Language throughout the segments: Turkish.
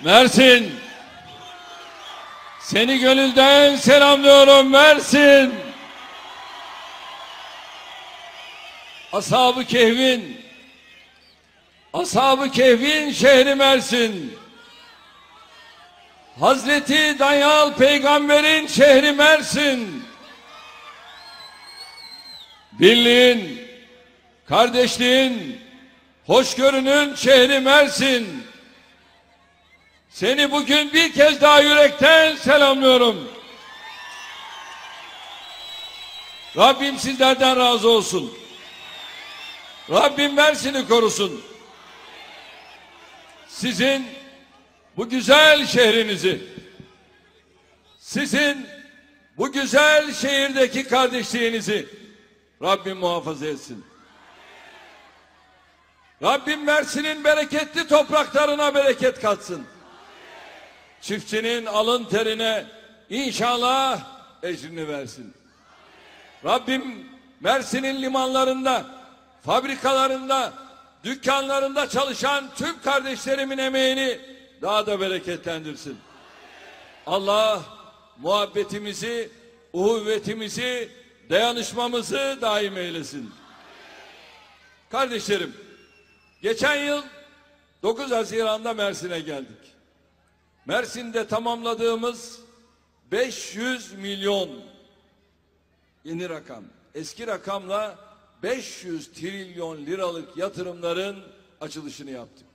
Mersin. Seni gönülden selamlıyorum Mersin. Ashab-ı Kehf'in Ashab-ı Kehf'in şehri Mersin. Hazreti Danyal peygamberin şehri Mersin. Birliğin, kardeşliğin, hoşgörünün şehri Mersin. Seni bugün bir kez daha yürekten selamlıyorum. Rabbim sizlerden razı olsun. Rabbim Mersin'i korusun. Sizin bu güzel şehrinizi, sizin bu güzel şehirdeki kardeşliğinizi Rabbim muhafaza etsin. Rabbim Mersin'in bereketli topraklarına bereket katsın. Çiftçinin alın terine inşallah ecrini versin. Rabbim Mersin'in limanlarında, fabrikalarında, dükkanlarında çalışan tüm kardeşlerimin emeğini daha da bereketlendirsin. Allah muhabbetimizi, uhuvvetimizi, dayanışmamızı daim eylesin. Kardeşlerim, geçen yıl 9 Haziran'da Mersin'e geldik. Mersin'de tamamladığımız 500 milyon yeni rakam. Eski rakamla 500 trilyon liralık yatırımların açılışını yaptık.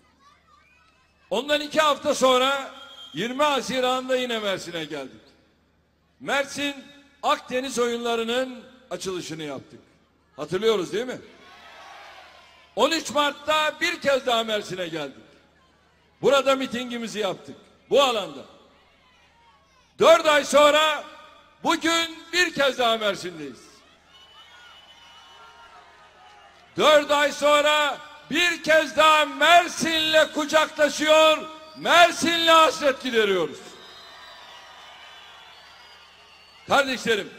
Ondan iki hafta sonra 20 Haziran'da yine Mersin'e geldik. Mersin Akdeniz oyunlarının açılışını yaptık. Hatırlıyoruz değil mi? 13 Mart'ta bir kez daha Mersin'e geldik. Burada mitingimizi yaptık. Bu alanda. Dört ay sonra bugün bir kez daha Mersin'deyiz. Dört ay sonra bir kez daha Mersin'le kucaklaşıyor, Mersin'le hasret gideriyoruz. Kardeşlerim,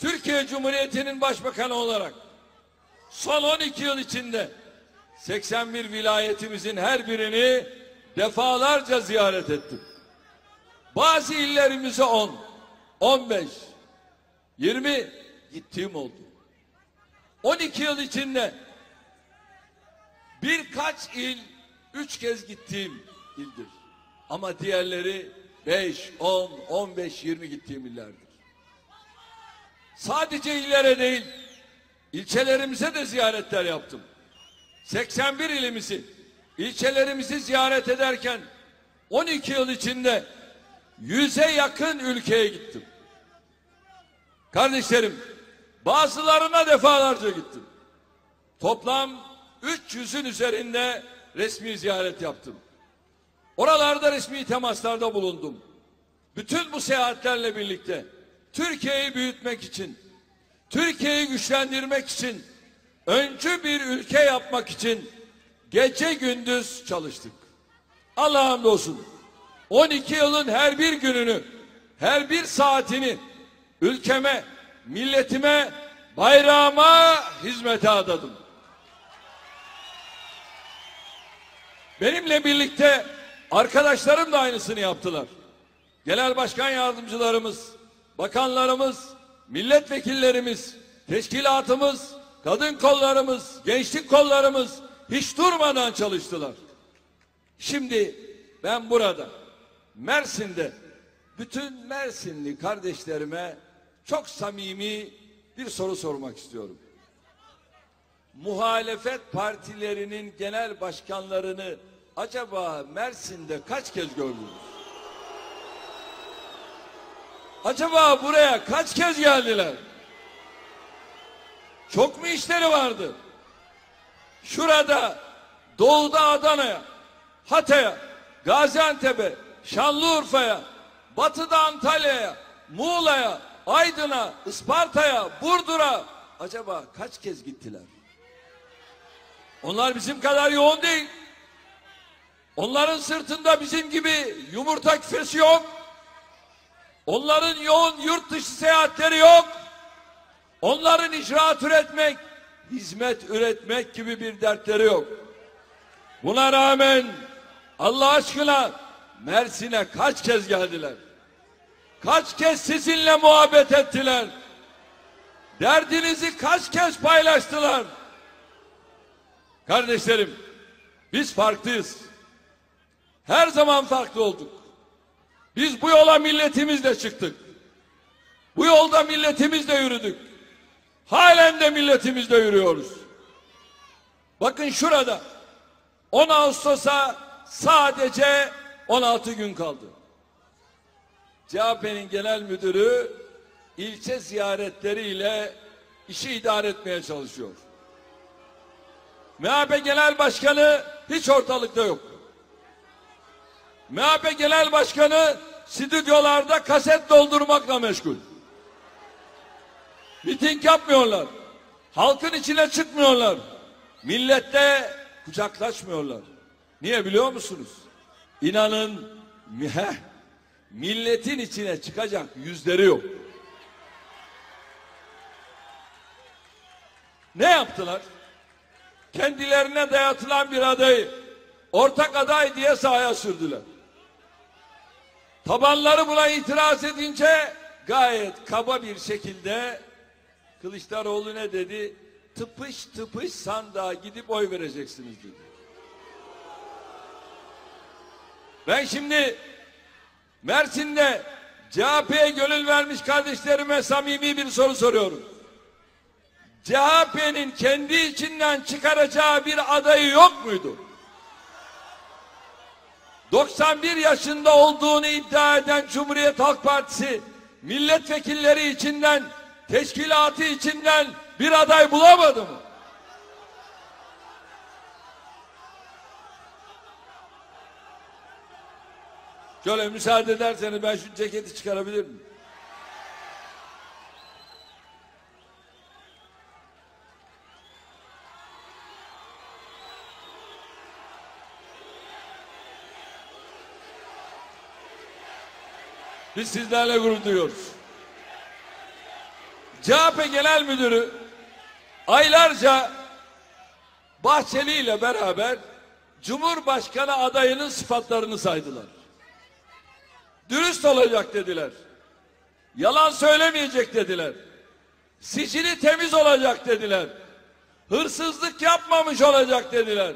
Türkiye Cumhuriyeti'nin başbakanı olarak son 12 yıl içinde 81 vilayetimizin her birini defalarca ziyaret ettim. Bazı illerimize 10, 15, 20 gittiğim oldu. 12 yıl içinde birkaç il üç kez gittiğim ildir. Ama diğerleri 5, 10, 15, 20 gittiğim illerdir. Sadece illere değil, ilçelerimize de ziyaretler yaptım. 81 ilimizi, ilçelerimizi ziyaret ederken 12 yıl içinde yüze yakın ülkeye gittim. Kardeşlerim, bazılarına defalarca gittim. Toplam 300'ün üzerinde resmi ziyaret yaptım. Oralarda resmi temaslarda bulundum. Bütün bu seyahatlerle birlikte Türkiye'yi büyütmek için, Türkiye'yi güçlendirmek için, öncü bir ülke yapmak için gece gündüz çalıştık. Allah'a hamdolsun. 12 yılın her bir gününü, her bir saatini ülkeme, milletime, bayrağıma hizmete adadım. Benimle birlikte arkadaşlarım da aynısını yaptılar. Genel başkan yardımcılarımız, bakanlarımız, milletvekillerimiz, teşkilatımız, kadın kollarımız, gençlik kollarımız hiç durmadan çalıştılar. Şimdi ben burada Mersin'de bütün Mersinli kardeşlerime çok samimi bir soru sormak istiyorum. Muhalefet partilerinin genel başkanlarını acaba Mersin'de kaç kez gördünüz? Acaba buraya kaç kez geldiler? Çok mu işleri vardı? Şurada Doğu'da Adana'ya, Hatay'a, Gaziantep'e, Şanlıurfa'ya, Batı'da Antalya'ya, Muğla'ya, Aydın'a, Isparta'ya, Burdur'a acaba kaç kez gittiler? Onlar bizim kadar yoğun değil. Onların sırtında bizim gibi yumurta küfesi yok. Onların yoğun yurt dışı seyahatleri yok. Onların icraat üretmek, hizmet üretmek gibi bir dertleri yok. Buna rağmen Allah aşkına Mersin'e kaç kez geldiler? Kaç kez sizinle muhabbet ettiler? Derdinizi kaç kez paylaştılar? Kardeşlerim, biz farklıyız. Her zaman farklı olduk. Biz bu yola milletimizle çıktık. Bu yolda milletimizle yürüdük. Halen de milletimizle yürüyoruz. Bakın şurada 10 Ağustos'a sadece 16 gün kaldı. CHP'nin genel müdürü ilçe ziyaretleriyle işi idare etmeye çalışıyor. MHP Genel Başkanı hiç ortalıkta yok. MHP Genel Başkanı stüdyolarda kaset doldurmakla meşgul. Miting yapmıyorlar. Halkın içine çıkmıyorlar. Millette kucaklaşmıyorlar. Niye biliyor musunuz? İnanın heh, milletin içine çıkacak yüzleri yok. Ne yaptılar? Kendilerine dayatılan bir adayı ortak aday diye sahaya sürdüler. Tabanları buna itiraz edince gayet kaba bir şekilde Kılıçdaroğlu ne dedi? Tıpış tıpış sandığa gidip oy vereceksiniz dedi. Ben şimdi Mersin'de CHP'ye gönül vermiş kardeşlerime samimi bir soru soruyorum. CHP'nin kendi içinden çıkaracağı bir adayı yok muydu? 91 yaşında olduğunu iddia eden Cumhuriyet Halk Partisi milletvekilleri içinden, teşkilatı içinden bir aday bulamadı mı? Şöyle müsaade ederseniz ben şu ceketi çıkarabilir miyim? Biz sizlerle gurur duyuyoruz. CHP Genel Müdürü aylarca Bahçeli ile beraber Cumhurbaşkanı adayının sıfatlarını saydılar. Dürüst olacak dediler. Yalan söylemeyecek dediler. Sicili temiz olacak dediler. Hırsızlık yapmamış olacak dediler.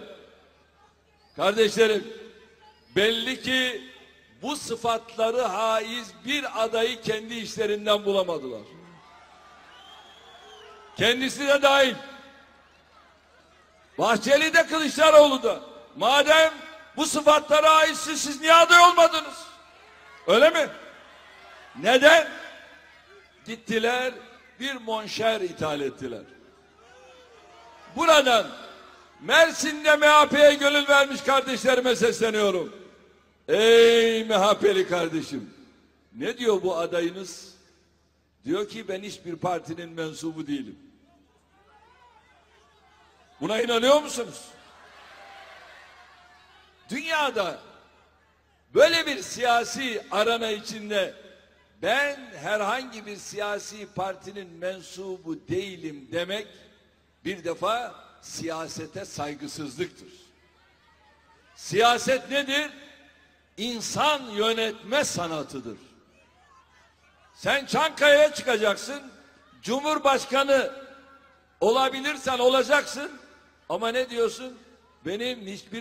Kardeşlerim belli ki bu sıfatları haiz bir adayı kendi işlerinden bulamadılar. Kendisi de dahil. Bahçeli de Kılıçdaroğlu da. Madem bu sıfatlara aitsiniz siz niye aday olmadınız? Öyle mi? Neden? Gittiler bir monşer ithal ettiler. Buradan Mersin'de MHP'ye gönül vermiş kardeşlerime sesleniyorum. Ey MHP'li kardeşim. Ne diyor bu adayınız? Diyor ki ben hiçbir partinin mensubu değilim. Buna inanıyor musunuz? Dünyada böyle bir siyasi arana içinde ben herhangi bir siyasi partinin mensubu değilim demek bir defa siyasete saygısızlıktır. Siyaset nedir? İnsan yönetme sanatıdır. Sen Çankaya'ya çıkacaksın, Cumhurbaşkanı olabilirsen olacaksın ama ne diyorsun? Benim hiçbir